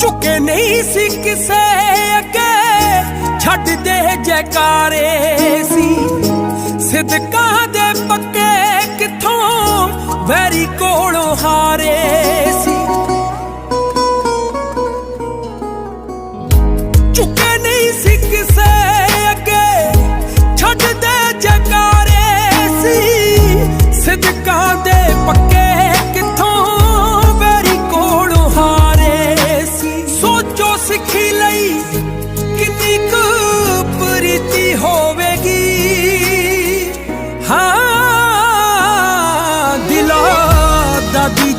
ਝੁਕੇ ਨਹੀਂ ਸੀ ਕਿਸੇ ਅੱਗੇ। ਛੱਡਦੇ ਜੈਕਾਰੇ ਸੀ। ਸਿਦਕਾਂ ਦੇ ਪੱਕੇ ਕਿੱਥੋਂ? ਵੈਰੀ ਕੋਲੋਂ ਹਾਰੇ ਸੀ। ਝੁਕੇ ਨਹੀਂ ਸੀ